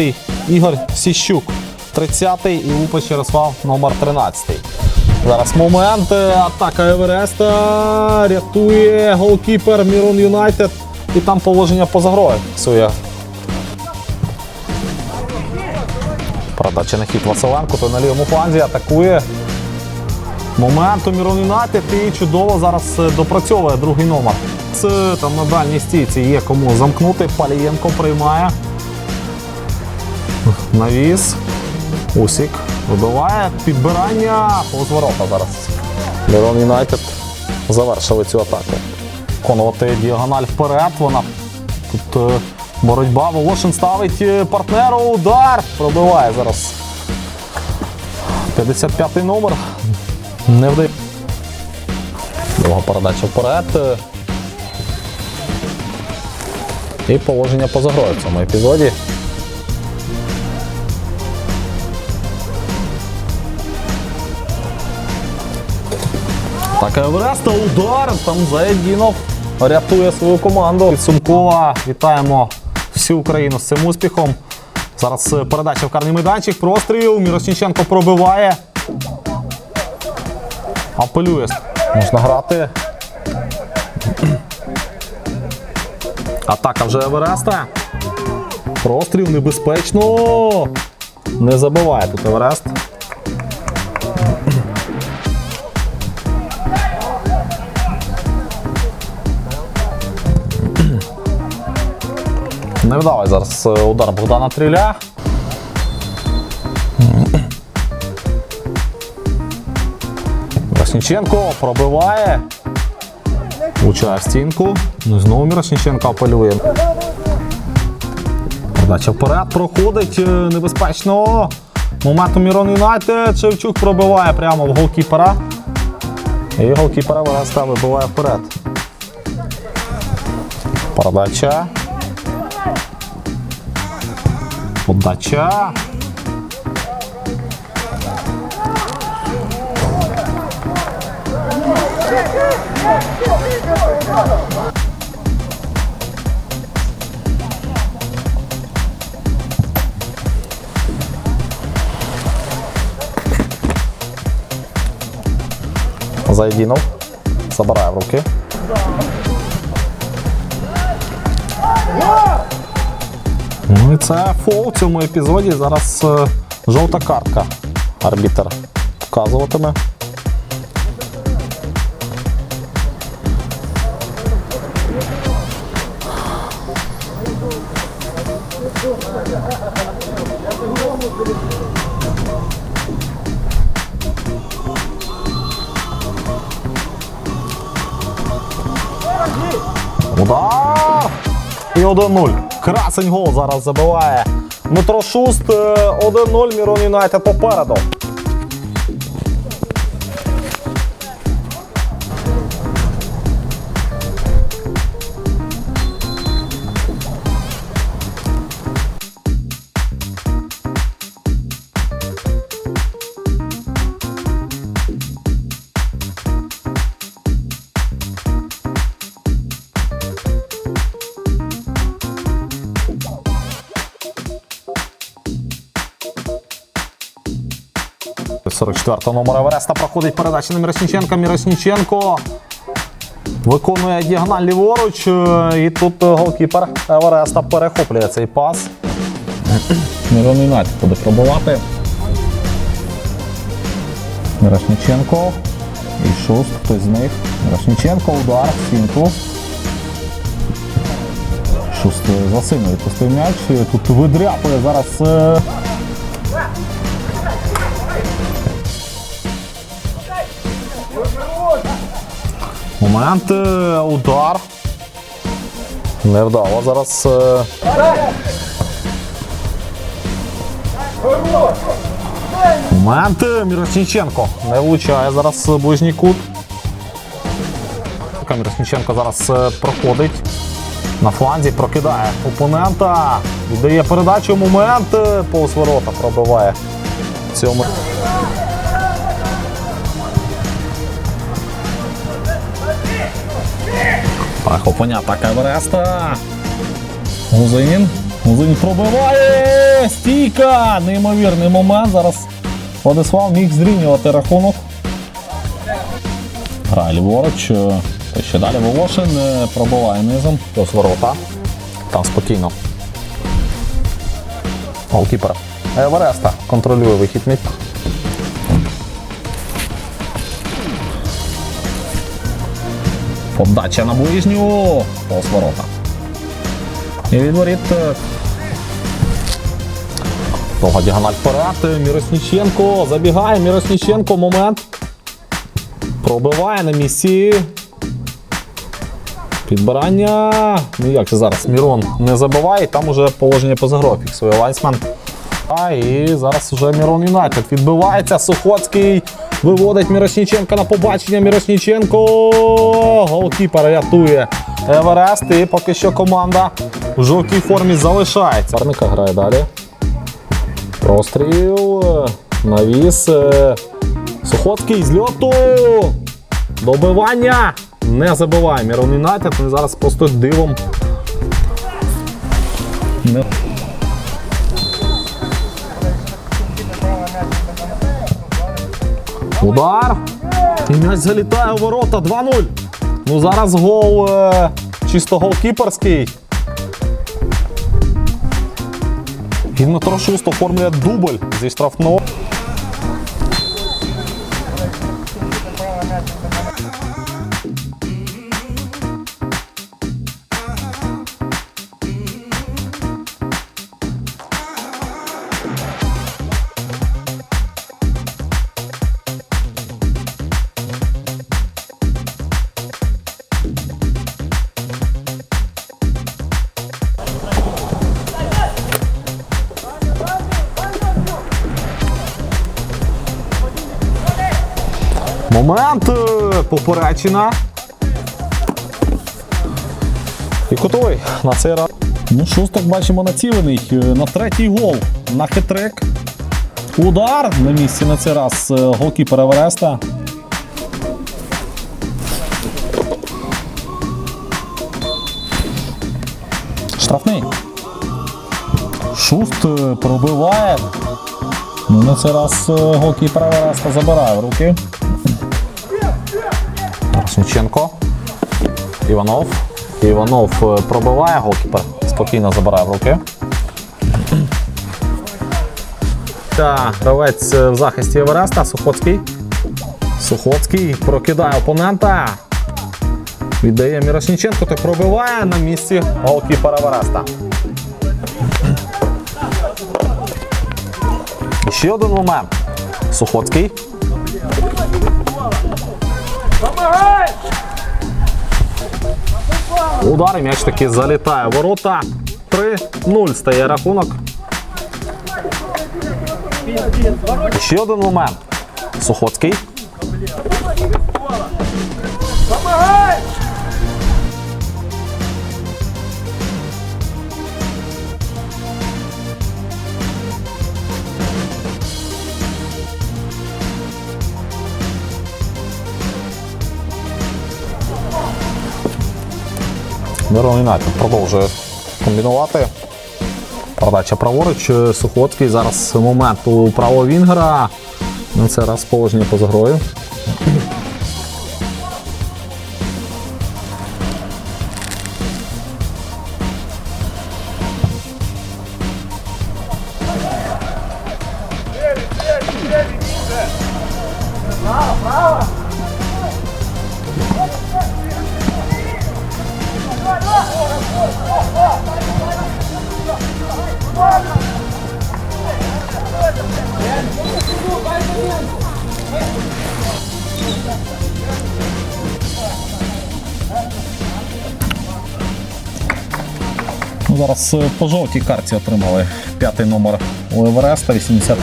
29-й Ігор Сіщук. 30-й і Лупаш Ярослав номер 13. Зараз момент. Атака Евереста. Рятує голкіпер Мірон Юнайтед. І там положення поза грою. Сує. Передача на хід Василенко, той на лівому фланзі атакує. Момент у Мірон Юнайтед і чудово зараз е, допрацьовує другий номер. Це там на дальній стійці є кому замкнути. Палієнко приймає. Навіс. Усік. Вибиває. Підбирання. Повз ворота зараз. Мірон Юнайтед завершили цю атаку. Виконувати діагональ вперед. Вона тут е, боротьба. Волошин ставить е, партнеру. Удар. Пробиває зараз. 55-й номер. Не вдає. Друга передача вперед. І положення поза грою в цьому епізоді. Так, Евереста удар. Там Заєдінов рятує свою команду. Підсумкова. Вітаємо всю Україну з цим успіхом. Зараз е, передача в карний майданчик. Простріл. Мірошніченко пробиває. Апелює. Можна грати. Атака вже Евереста. Простріл небезпечно. Не забиває тут Еверест. Не вдавай зараз е, удар Богдана Тріля. Мірошніченко пробиває. Влучає в стінку. Ну і знову Мірошніченко апелює. Передача вперед проходить е, небезпечно. Моменту Мірон Юнайтед. Шевчук пробиває прямо в голкіпера. І голкіпера Вереста вибиває вперед. Передача. Подача. Зайдінов. Забирає в руки. Ну і це фол в цьому епізоді. Зараз е, жовта картка. Арбітер показуватиме. Удар! І 1-0. Красень гол зараз забиває. Дмитро Шуст е, 1-0. Мірон Юнайтед попереду. 44 номера Евереста проходить передача на Міросніченка. Міросніченко виконує діагональ ліворуч. е, І тут е, голкіпер Евереста перехоплює цей пас. Мірон Юнайтед буде пробувати. Мірошніченко. І шуст, хтось з них. Мірошніченко, удар, стінку. Шуст е, за сильно відпустив м'яч. Тут видряпує зараз. Момент, е, удар. Невдало зараз. е, Момент е, Мірошніченко не влучає зараз ближній кут. Мірошніченко зараз проходить на фланзі, прокидає опонента, віддає передачу. Момент повз ворота пробиває цьому. Перехоплення атака Евереста. Гузин. Музинь пробиває! Стійка! Неймовірний момент. Зараз Владислав міг зрівнювати рахунок. Грає ліворуч. Та ще далі Волошин е, пробиває низом. Ось ворота. Там спокійно. Голкіпер. Евереста контролює вихід м'яч. Подача на ближню. Повз ворота. І від воріт. е, Довга діагональ вперед. Міросніченко забігає. Міросніченко момент. Пробиває на місці. Підбирання. Ну як же зараз Мірон не забиває, там уже положення поза грою фіксує Лайсман. А і зараз вже Мірон Юнайтед відбивається. Сухоцький виводить Міросніченка на побачення. Міросніченко. Голкіпер рятує Еверест. І поки що команда в жовтій формі залишається. Парника грає далі. Простріл. Навіс. е, Сухоцький з льоту. Добивання. Не забиває Мірон Юнайтед. Вони зараз просто дивом. Удар. І м'яч залітає у ворота 2-0. Ну зараз гол е, чисто голкіперський. І Дмитро Шусто оформлює дубль зі штрафного. Момент е, поперечина. І кутовий на цей раз. Ну, Шусток бачимо націлений е, на третій гол. На хитрик. Удар на місці на цей раз е, голкіпер Евереста. Штрафний. Шуст пробиває. Ну, на цей раз е, голкіпер Евереста забирає в руки. Росніченко. Іванов. Іванов е, пробиває голкіпер. Спокійно забирає в руки. Та гравець е, в захисті Евереста. Сухоцький. Сухоцький прокидає опонента. Віддає Мірошніченко, той пробиває на місці голкіпера Евереста. Ще один момент. Сухоцький. Удар і м'яч таки залітає. Ворота 3-0 стає рахунок. Ще один момент. Сухоцький. Мирон Юнайтед продовжує комбінувати. Продача праворуч. Сухоцький. Зараз момент у правого Вінгера. Це раз положення поза грою. Зараз е, по жовтій карті отримали п'ятий номер у Евереста 80.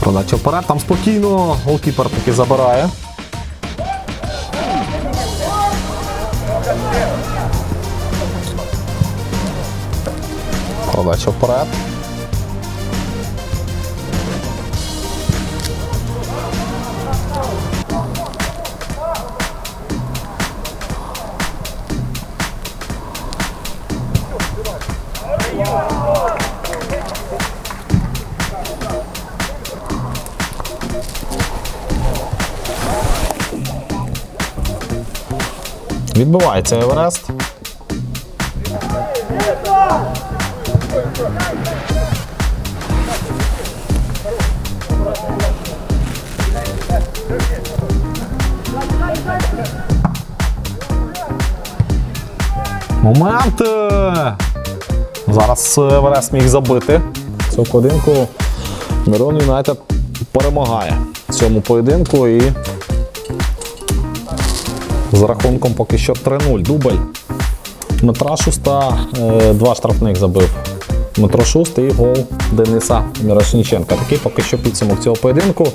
Продача вперед, там спокійно, голкіпер таки забирає. Продача вперед. Відбувається Еверест. Момент! Зараз Еверест міг забити цю поєдинку. Мирон Юнайтед перемагає в цьому поєдинку і з рахунком поки що 3-0. Дубль. Дмитра Шуста е, два штрафних забив. Дмитро Шуст і гол Дениса Мірошніченка. Такий поки що підсумок цього поєдинку.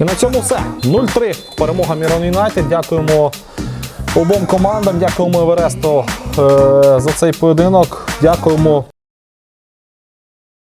І на цьому все. 0-3. Перемога Мірон Юнайтед. Дякуємо обом командам, дякуємо Евересту е, за цей поєдинок. Дякуємо